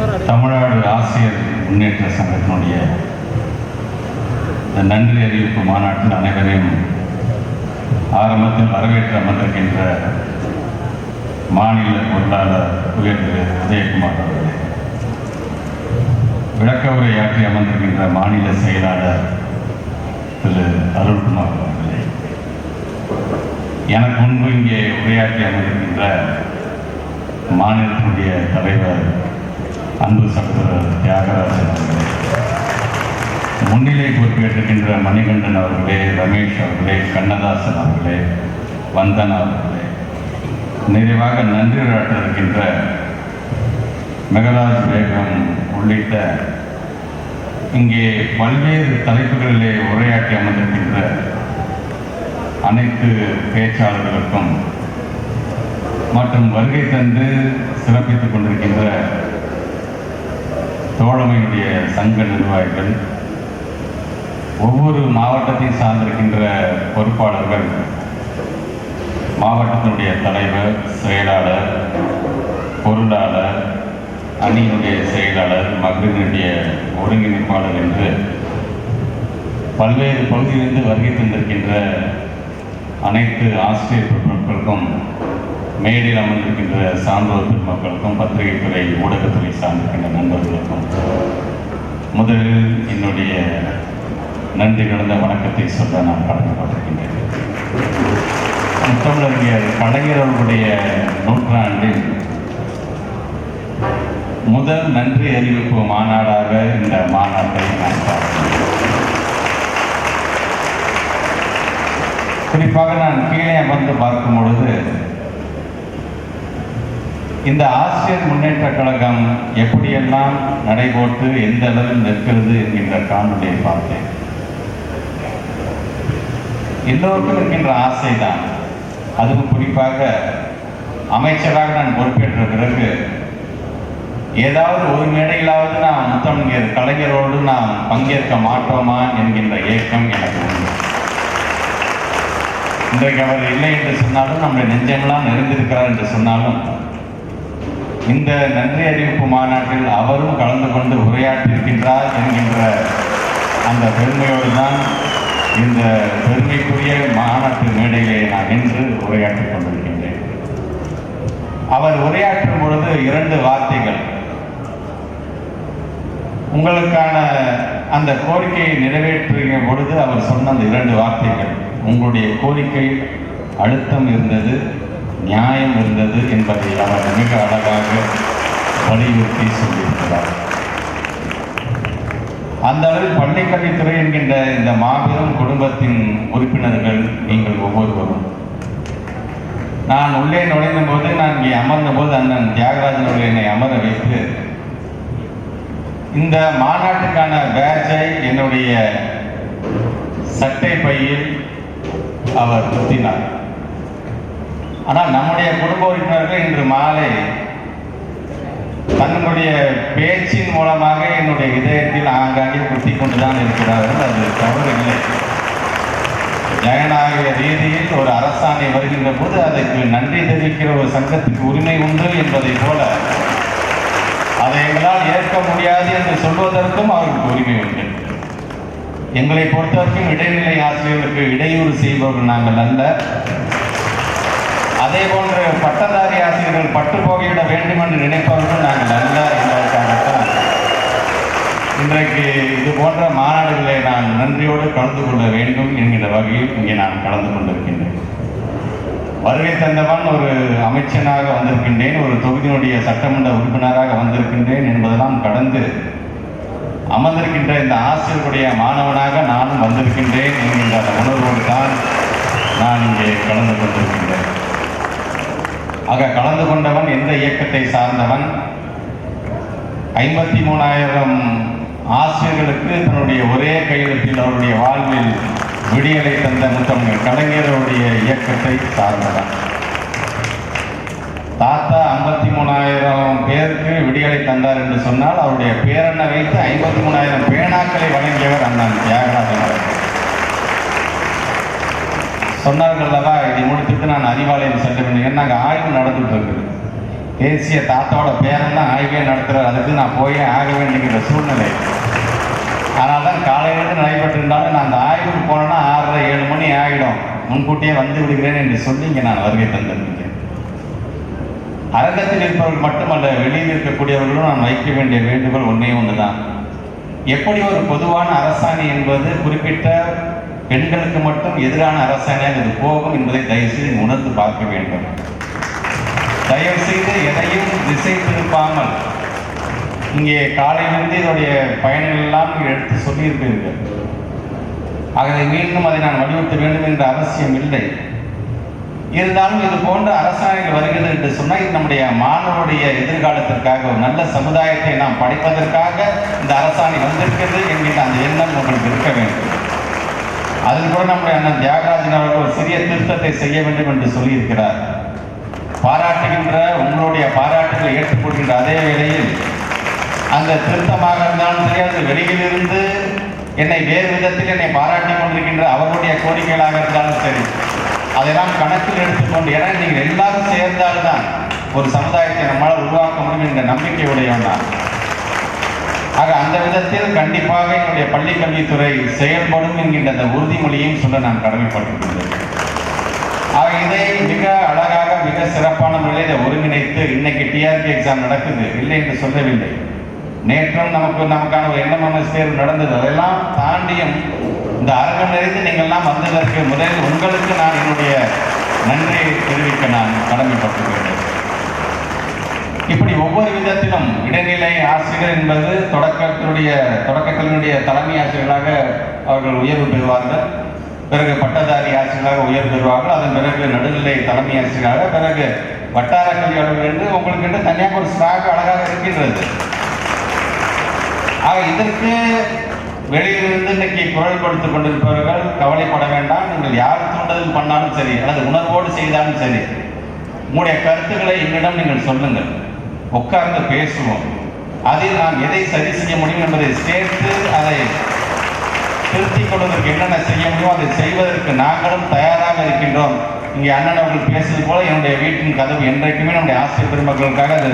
தமிழ்நாடு ஆசிரியர் முன்னேற்ற சங்கத்தினுடைய இந்த நன்றி அறிவிப்பு மாநாட்டில் அனைவரையும் ஆரம்பத்தில் வரவேற்று அமர்ந்திருக்கின்ற மாநில பொருளாளர் உயர் உதயகுமார் அவர்களே விளக்க உரையாற்றி அமர்ந்திருக்கின்ற மாநில செயலாளர் திரு அருள்குமார் அவர்களே எனக்கு முன்பு இங்கே உரையாற்றி அமர்ந்திருக்கின்ற மாநிலத்தினுடைய தலைவர் அன்பு சகோதரர் தியாகராஜன் அவர்களே. முன்னிலை பொறுப்பேற்றிருக்கின்ற மணிகண்டன் அவர்களே ரமேஷ் அவர்களே கண்ணதாசன் அவர்களே வந்தன் அவர்களே. நிறைவாக நன்றி இருக்கின்ற மெகராஜ் வேகம் உள்ளிட்ட இங்கே பல்வேறு தலைப்புகளிலே உரையாற்றி அமர்ந்திருக்கின்ற அனைத்து பேச்சாளர்களுக்கும் மற்றும் வருகை தந்து சிறப்பித்துக் கொண்டிருக்கின்ற தோழமையுடைய சங்க நிர்வாகிகள் ஒவ்வொரு மாவட்டத்தையும் சார்ந்திருக்கின்ற பொறுப்பாளர்கள் மாவட்டத்தினுடைய தலைவர் செயலாளர் பொருளாளர் அணியினுடைய செயலாளர் மகளிரினுடைய ஒருங்கிணைப்பாளர் என்று பல்வேறு பகுதியிலிருந்து வருகை தந்திருக்கின்ற அனைத்து ஆசிரியர் பொருட்களுக்கும் மேடையில் அமர்ந்திருக்கின்ற சான்றோர் பெருமக்களுக்கும் பத்திரிகைத்துறை ஊடகத்துறை சார்ந்திருக்கின்ற நண்பர்களுக்கும் முதலில் என்னுடைய நன்றி கலந்த வணக்கத்தை சொல்ல நான் கடமைப்பட்டிருக்கின்றேன். முத்தமிழறிஞர் கலைஞர் அவர்களுடைய நூற்றாண்டில் முதல் நன்றி அறிவிப்பு மாநாடாக இந்த மாநாட்டை நான் பார்க்கிறேன். குறிப்பாக நான் கீழே அமர்ந்து பார்க்கும் பொழுது இந்த ஆசிரியர் முன்னேற்ற கழகம் எப்படியெல்லாம் நடைபோட்டு எந்த அளவில் நிற்கிறது என்கின்ற காணொலியை பார்த்தேன். எல்லோருக்கும் இருக்கின்ற ஆசைதான். அதுவும் குறிப்பாக அமைச்சராக நான் பொறுப்பேற்ற பிறகு ஏதாவது ஒரு மேடையிலாவது நாம் முத்தமிழர் கலைஞரோடு நாம் பங்கேற்க மாட்டோமா என்கின்ற ஏக்கம் எனக்கு உண்டு. இன்றைக்கு அவர் இல்லை என்று சொன்னாலும் நம்முடைய நெஞ்சமெல்லாம் நிறைந்திருக்கிறார் என்று சொன்னாலும் இந்த நன்றி அறிவிப்பு மாநாட்டில் அவரும் கலந்து கொண்டு உரையாற்றியிருக்கின்றார் என்கின்ற அந்த பெருமையோடு தான் இந்த பெருமைக்குரிய மாநாட்டு மேடையிலே நான் நின்று உரையாற்றிக் கொண்டிருக்கின்றேன். அவர் உரையாற்றும் பொழுது இரண்டு வார்த்தைகள். உங்களுக்கான அந்த கோரிக்கையை நிறைவேற்றுகிற பொழுது அவர் சொன்ன அந்த இரண்டு வார்த்தைகள். உங்களுடைய கோரிக்கை அழுத்தம் இருந்தது. நியாயம் இருந்தது என்பதை அவர் மிக அழகாக வலியுறுத்தி சொல்லியிருக்கிறார். அந்த அளவில் பள்ளிக்கல்வித்துறை என்கின்ற இந்த மாபெரும் குடும்பத்தின் உறுப்பினர்கள் நீங்கள் ஒவ்வொருவரும். நான் உள்ளே நுழைந்த போது நான் இங்கே அமர்ந்த போது அண்ணன் தியாகராஜன் அவர்கள் என்னை அமர வைத்து இந்த மாநாட்டுக்கான பேட்சை என்னுடைய சட்டை பையில் அவர் குத்தினார். ஆனால் நம்முடைய குடும்ப உறுப்பினர்கள் இன்று மாலை தன்னுடைய பேச்சின் மூலமாக என்னுடைய இதயத்தில் ஆங்காங்கே குத்தி கொண்டுதான் இருக்கிறார்கள். அது தவறு இல்லை. ஜனநாயக ரீதியில் ஒரு அரசாணை வருகின்ற போது அதற்கு நன்றி தெரிவிக்கிற ஒரு சங்கத்துக்கு உரிமை உண்டு என்பதை போல அதை எங்களால் ஏற்க முடியாது என்று சொல்வதற்கும் அவருக்கு உரிமை உண்டு. எங்களை பொறுத்தவரைக்கும் இடைநிலை ஆசிரியர்களுக்கு இடையூறு செய்பவர்கள் நாங்கள் அல்ல. அதே போன்ற பட்டதாரி ஆசிரியர்கள் பட்டு போகிவிட வேண்டும் என்று நினைப்பவர்கள் நாங்கள் நல்லா என்பதற்காகத்தான் இன்றைக்கு இது போன்ற மாநாடுகளை நான் நன்றியோடு கலந்து கொள்ள வேண்டும் என்கிற வகையில் இங்கே நான் கலந்து கொண்டிருக்கின்றேன். வருகை தந்தவன் ஒரு அமைச்சனாக வந்திருக்கின்றேன் ஒரு தொகுதியினுடைய சட்டமன்ற உறுப்பினராக வந்திருக்கின்றேன் என்பதெல்லாம் கடந்து அமர்ந்திருக்கின்ற இந்த ஆசிரியருடைய மாணவனாக நானும் வந்திருக்கின்றேன் என்கின்ற அந்த உணர்வோடு தான் நான் இங்கே கலந்து கொண்டிருக்கின்றேன். ஆக கலந்து கொண்டவன் எந்த இயக்கத்தை சார்ந்தவன்? ஐம்பத்தி மூணாயிரம் ஆசிரியர்களுக்கு தன்னுடைய ஒரே கையெழுத்தில் அவருடைய வாழ்வில் விடியலை தந்த முத்தமிழ் கலைஞருடைய இயக்கத்தை சார்ந்தவன். தாத்தா ஐம்பத்தி மூணாயிரம் பேருக்கு விடியலை தந்தார் என்று சொன்னால் அவருடைய பேரனை வைத்து ஐம்பத்தி மூணாயிரம் பேனாக்களை வழங்கியவர் அண்ணன் தியாகராஜன் அவர்கள். சொன்னார்கள் இதை முடித்துட்டு நான் அறிவாலயம் செல்ல வேண்டும். ஏன்னா அங்கே ஆய்வு நடந்துட்டு இருக்குது. தேசிய தாத்தாவோட பேரன் தான் ஆய்வே நடத்துகிறார் அதுக்கு நான் போயே ஆக வேண்டிய சூழ்நிலை. ஆனால் தான் காலையிலிருந்து நடைபெற்றிருந்தாலும் நான் அந்த ஆய்வுக்கு போனேன்னா ஆறரை ஏழு மணி ஆகிடும். முன்கூட்டியே வந்து விடுகிறேன் என்று சொல்லி இங்கே நான் வருகை தந்திருக்கேன் அரங்கத்தில் இருப்பவர்கள் மட்டுமல்ல வெளியில் இருக்கக்கூடியவர்களும் நான் வைக்க வேண்டிய வேண்டுகோள் ஒன்றே ஒன்று தான் எப்படி ஒரு பொதுவான அரசாணை என்பது குறிப்பிட்ட பெண்களுக்கு மட்டும் எதிரான அரசாணையாக இது போகும் என்பதை தயவுசெய்து உணர்ந்து பார்க்க வேண்டும். தயவுசெய்து எதையும் திசை திருப்பாமல் இங்கே காலையிலிருந்து இதனுடைய பயன்கள் எல்லாம் எடுத்து சொல்லியிருப்பீர்கள் ஆகவே மீண்டும் அதை நான் வலியுறுத்த வேண்டும் என்ற அவசியம் இல்லை. இருந்தாலும் இது போன்ற அரசாணைகள் வருகிறது என்று சொன்னால் இது நம்முடைய மாணவருடைய எதிர்காலத்திற்காக ஒரு நல்ல சமுதாயத்தை நாம் படைப்பதற்காக இந்த அரசாணை வந்திருக்கிறது என்கின்ற அந்த எண்ணம் உங்களுக்கு இருக்க வேண்டும். அதில் கூட நம்முடைய அண்ணன் தியாகராஜன் அவர்கள் ஒரு சிறிய திருத்தத்தை செய்ய வேண்டும் என்று சொல்லியிருக்கிறார். பாராட்டுகின்ற உங்களுடைய பாராட்டுகளை ஏற்றுக்கொள்கின்ற அதே வேளையில் அந்த திருத்தமாக இருந்தாலும் சரி அது வெளியிலிருந்து என்னை வேறு விதத்தில் என்னை பாராட்டி கொண்டிருக்கின்ற அவர்களுடைய கோரிக்கைகளாக இருந்தாலும் சரி அதெல்லாம் கணக்கில் எடுத்துக்கொண்டு ஏன்னா நீங்கள் எல்லாரும் சேர்ந்தால்தான் ஒரு சமுதாயத்தை நம்மால் உருவாக்க முடியும் என்ற நம்பிக்கை உடையவன் நான். ஆக அந்த விதத்தில் கண்டிப்பாக என்னுடைய பள்ளி கல்வித்துறை செயல்படும் என்கின்ற அந்த உறுதிமொழியும் சொல்ல நான் கடமைப்பட்டிருக்கின்றேன் ஆக இதை மிக அழகாக மிக சிறப்பான முறையில் இதை ஒருங்கிணைத்து இன்னைக்கு டிஆர்பி எக்ஸாம் நடக்குது. இல்லை என்று சொல்லவில்லை. நேற்றும் நமக்கு நமக்கான ஒரு என்எம்எம்எஸ் தேர்வு நடந்தது. அதெல்லாம் தாண்டியும் இந்த அரங்கம் நிறைந்து நீங்கள்லாம் வந்ததற்கு முதலில் உங்களுக்கு நான் என்னுடைய நன்றியை தெரிவிக்க நான் கடமைப்பட்டிருக்கிறேன். இப்படி ஒவ்வொரு விதத்திலும் இடைநிலை ஆசிரியர் என்பது தொடக்கத்தினுடைய தொடக்கத்தினுடைய தலைமை ஆசிரியர்களாக அவர்கள் உயர்வு பெறுவார்கள். பிறகு பட்டதாரி ஆசிரியராக உயர்வு பெறுவார்கள். அதன் பிறகு நடுநிலை தலைமை ஆசிரியராக பிறகு வட்டார கல்வி என்று உங்களுக்கு என்று தனியாக ஒரு ஸ்டாக் அழகாக இருக்கின்றது. ஆக இதற்கு வெளியிலிருந்து இன்னைக்கு குரல் கொடுத்துக் கொண்டிருப்பவர்கள் கவலைப்பட வேண்டாம். நீங்கள் யார் தூண்டுதல் பண்ணாலும் சரி அல்லது உணர்வோடு செய்தாலும் சரி உங்களுடைய கருத்துக்களை என்னிடம் நீங்கள் சொல்லுங்கள். உட்கார்ந்து பேசுவோம். அதில் நாம் எதை சரி செய்ய முடியும் என்பதை சேர்த்து அதை திருத்திக் கொள்வதற்கு என்னென்ன செய்ய முடியும் அதை செய்வதற்கு நாங்களும் தயாராக இருக்கின்றோம். இங்கே அண்ணன் அவர்கள் பேசுவது போல என்னுடைய வீட்டின் கதவு என்றைக்குமே நம்முடைய ஆசிரியர் பெருமக்களுக்காக அது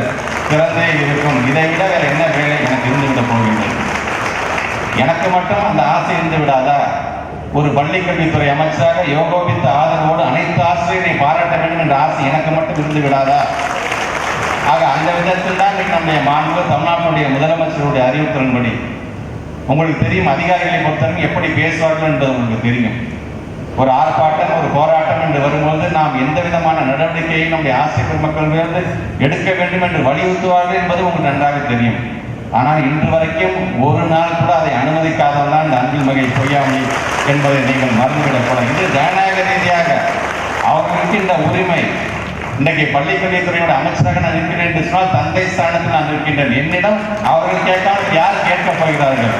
திறந்தே இருக்கும். இதை விட வேற என்ன வேலை எனக்கு இருந்துவிட போகின்றது? எனக்கு மட்டும் அந்த ஆசை இருந்து விடாதா? ஒரு பள்ளிக்கல்வித்துறை அமைச்சராக யோகோபித்த ஆதரவோடு அனைத்து ஆசிரியரை பாராட்ட வேண்டும் என்ற ஆசை எனக்கு மட்டும் இருந்து விடாதா? ஆக அந்த விதத்தில் தான் நம்முடைய மாண்பு தமிழ்நாட்டினுடைய முதலமைச்சருடைய அறிவுறுத்தலின்படி உங்களுக்கு தெரியும் அதிகாரிகளை பொறுத்தவரைக்கும் எப்படி பேசுவார்கள் என்பது உங்களுக்கு தெரியும். ஒரு ஆர்ப்பாட்டம் ஒரு போராட்டம் என்று வரும்போது நாம் எந்த விதமான நடவடிக்கையை நம்முடைய ஆசிய மக்கள் மீது எடுக்க வேண்டும் என்று வலியுறுத்துவார்கள் என்பது உங்களுக்கு நன்றாக தெரியும். ஆனால் இன்று வரைக்கும் ஒரு நாள் கூட அதை அனுமதிக்காதவன் தான் இந்த அன்பில் மகை பொய்யாமை என்பதை நீங்கள் மறந்துவிடக்கூடாது இது ஜனநாயக ரீதியாக அவர்களுக்கு இந்த உரிமை இன்றைக்கு பள்ளிக்கல்வித்துறையோட அமைச்சராக நான் இருக்கிறேன் என்று சொன்னால் தந்தை ஸ்தானத்தில் நான் இருக்கின்றேன். என்னிடம் அவர்கள் கேட்டால் யார் கேட்கப் போகிறார்கள்?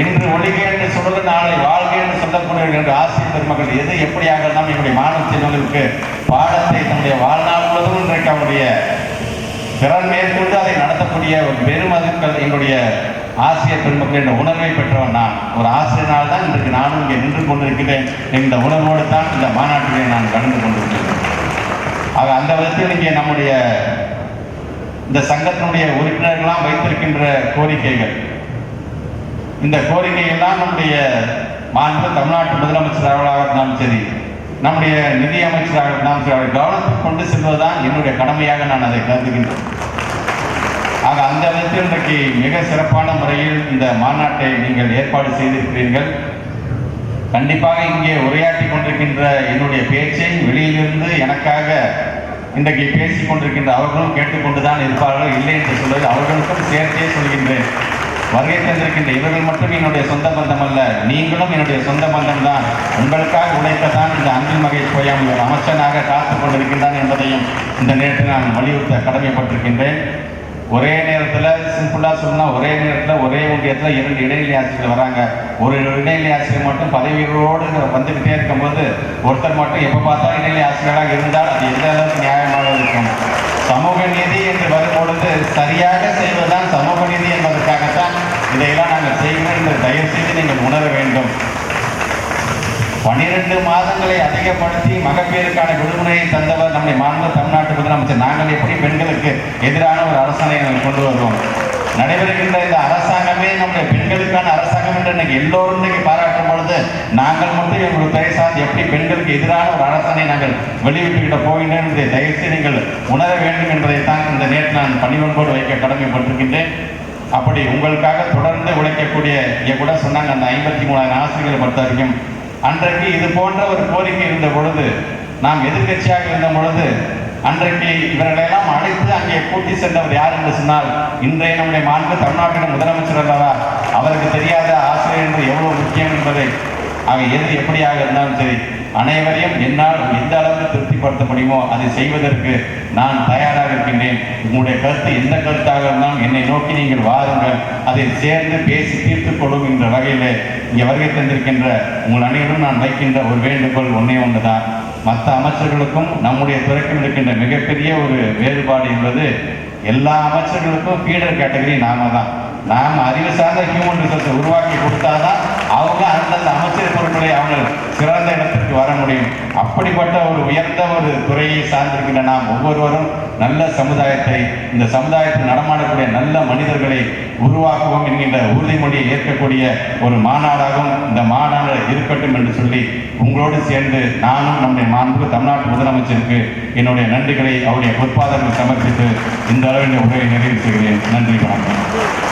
இன்று ஒழிக என்று சொல்வது நாளை வாழ்க என்று சொல்லக்கூடிய என்ற ஆசிரியர் பெருமக்கள் எது எப்படியாக இருந்தாலும் என்னுடைய மாணவ செல்வங்களுக்கு பாடத்தை தன்னுடைய வாழ்நாள் முழுவதும் இன்றைக்கு அவருடைய திறன் மேற்கொண்டு அதை நடத்தக்கூடிய ஒரு பெருமதுக்கள் என்னுடைய ஆசிரியர் பெருமக்கள் என்ற உணர்வை பெற்றவன் நான். ஒரு ஆசிரியனால் தான் இன்றைக்கு நானும் இங்கே நின்று கொண்டிருக்கிறேன் இந்த உணர்வோடு தான் இந்த மாநாட்டிலே நான் கலந்து கொண்டிருக்கிறேன். ஆக அந்த விதத்தில் இங்கே நம்முடைய இந்த சங்கத்தினுடைய உறுப்பினர்கள்லாம் வைத்திருக்கின்ற கோரிக்கைகள். இந்த கோரிக்கையெல்லாம் நம்முடைய மாநில தமிழ்நாட்டு முதலமைச்சர் அவர்களாக இருந்தாலும் சரி நம்முடைய நிதி அமைச்சராக இருந்தாலும் அவரை கவனத்துக்கு கொண்டு செல்வதுதான் என்னுடைய கடமையாக நான் அதை கருதுகின்றேன். ஆக அந்த விதத்தில் இன்றைக்கு மிக சிறப்பான முறையில் இந்த மாநாட்டை நீங்கள் ஏற்பாடு செய்திருக்கிறீர்கள். கண்டிப்பாக இங்கே உரையாற்றி கொண்டிருக்கின்ற என்னுடைய பேச்சை வெளியிலிருந்து எனக்காக இன்றைக்கு பேசிக் கொண்டிருக்கின்ற அவர்களும் கேட்டுக்கொண்டுதான் இருப்பார்கள் இல்லை என்று சொல்வது அவர்களுக்கும் சேர்த்தே சொல்கின்றேன். வருகை தந்திருக்கின்ற இவர்கள் மட்டும் என்னுடைய சொந்த பந்தம் அல்ல நீங்களும் என்னுடைய சொந்த பந்தம் தான் உங்களுக்காக உழைக்கத்தான் இந்த அன்பில் மகை போயாம் ஒரு அமைச்சனாக காத்துக் கொண்டிருக்கின்றான் என்பதையும் இந்த நேரத்தில் நான் வலியுறுத்த கடமைப்பட்டிருக்கின்றேன். ஒரே நேரத்தில் சிம்பிளாக சொன்னால் ஒரே நேரத்தில் ஒரே ஒன்றியத்தில் இரண்டு இடைநிலை ஆசிரியர்கள் வராங்க. ஒரு இடைநிலை ஆசிரியர் மட்டும் பதவிகளோடு வந்துக்கிட்டே இருக்கும்போது ஒருத்தர் மட்டும் எப்போ பார்த்தா இடைநிலை ஆசிரியராக இருந்தால் அது எந்த அளவுக்கு நியாயமாக இருக்கும்? சமூக நீதி என்று வரும்பொழுது சரியாக செய்வதுதான் சமூக நீதி என்பது. இதையெல்லாம் நாங்கள் செய்கிறோம் என்று தயவு செய்து நீங்கள் உணர வேண்டும். பனிரெண்டு மாதங்களை அதிகப்படுத்தி மகப்பேருக்கான விடுமுறையை தந்தவர் நம்முடைய மாநில தமிழ்நாட்டு முதலமைச்சர். நாங்கள் எப்படி பெண்களுக்கு எதிரான ஒரு அரசாணை நாங்கள் கொண்டு வருவோம்? நடைபெறுகின்ற இந்த அரசாங்கமே நம்முடைய பெண்களுக்கான அரசாங்கம் என்று இன்னைக்கு எல்லோரும் இன்னைக்கு பாராட்டும் பொழுது நாங்கள் மட்டும் எங்களுடைய துறை சார்ந்து எப்படி பெண்களுக்கு எதிரான ஒரு அரசாணை நாங்கள் வெளியிட்டுக்கிட்ட போகின்றோம் என்பதை தயவுசெய்து நீங்கள் உணர வேண்டும் என்பதைத்தான் இந்த நேற்று நான் பணிவன்போடு வைக்க கடமைப்பட்டிருக்கின்றேன். அப்படி உங்களுக்காக தொடர்ந்து உழைக்கக்கூடிய இங்கே கூட சொன்னாங்க அந்த ஐம்பத்தி மூணாயிரம் ஆசிரியர்களை பொறுத்த வரைக்கும் அன்றைக்கு இது போன்ற ஒரு கோரிக்கை இருந்த பொழுது நாம் எதிர்க்கட்சியாக இருந்த பொழுது அன்றைக்கு இவர்களெல்லாம் அழைத்து அங்கே கூட்டி சென்றவர் யார் என்று சொன்னால் இன்றைய நம்முடைய மாண்பு தமிழ்நாட்டின் முதலமைச்சர் அல்லவா? அவருக்கு தெரியாத ஆசிரியர் என்று எவ்வளவு முக்கியம் என்பதை அவை எது எப்படியாக இருந்தாலும் சரி அனைவரையும் என்னால் எந்த அளவுக்கு திருப்திப்படுத்த முடியுமோ அதை செய்வதற்கு நான் தயாராக இருக்கின்றேன். உங்களுடைய கருத்து எந்த கருத்தாக இருந்தாலும் என்னை நோக்கி நீங்கள் வாருங்கள். அதை சேர்ந்து பேசி தீர்த்து கொள்ளும் என்ற வகையில் இங்கே வருகை தந்திருக்கின்ற உங்கள் அனைவரும் நான் வைக்கின்ற ஒரு வேண்டுகோள் ஒன்றே ஒன்றுதான். மற்ற அமைச்சர்களுக்கும் நம்முடைய துறைக்கும் இருக்கின்ற மிகப்பெரிய ஒரு வேறுபாடு என்பது எல்லா அமைச்சர்களுக்கும் ஃபீடர் கேட்டகரி நாம தான். நாம் அறிவு சார்ந்த ஹியூமன் ரிசோர்ஸை உருவாக்கி கொடுத்தாதான் அவங்க அந்தந்த அமைச்சர் பொருட்களை அவங்க சிறந்த இடத்திற்கு வர முடியும். அப்படிப்பட்ட ஒரு உயர்ந்த ஒரு துறையை சார்ந்திருக்கின்ற நாம் ஒவ்வொருவரும் நல்ல சமுதாயத்தை இந்த சமுதாயத்தில் நடமாடக்கூடிய நல்ல மனிதர்களை உருவாக்குவோம் என்கின்ற உறுதிமொழியை ஏற்கக்கூடிய ஒரு மாநாடாகவும் இந்த மாநாடு இருக்கட்டும் என்று சொல்லி உங்களோடு சேர்ந்து நானும் நம்முடைய மாண்பு தமிழ்நாட்டு முதலமைச்சருக்கு என்னுடைய நன்றிகளை அவருடைய பொற்பாதங்கள் சமர்ப்பித்து இந்த அளவில் உரையை நிறைவு செய்கிறேன். நன்றி வணக்கம்.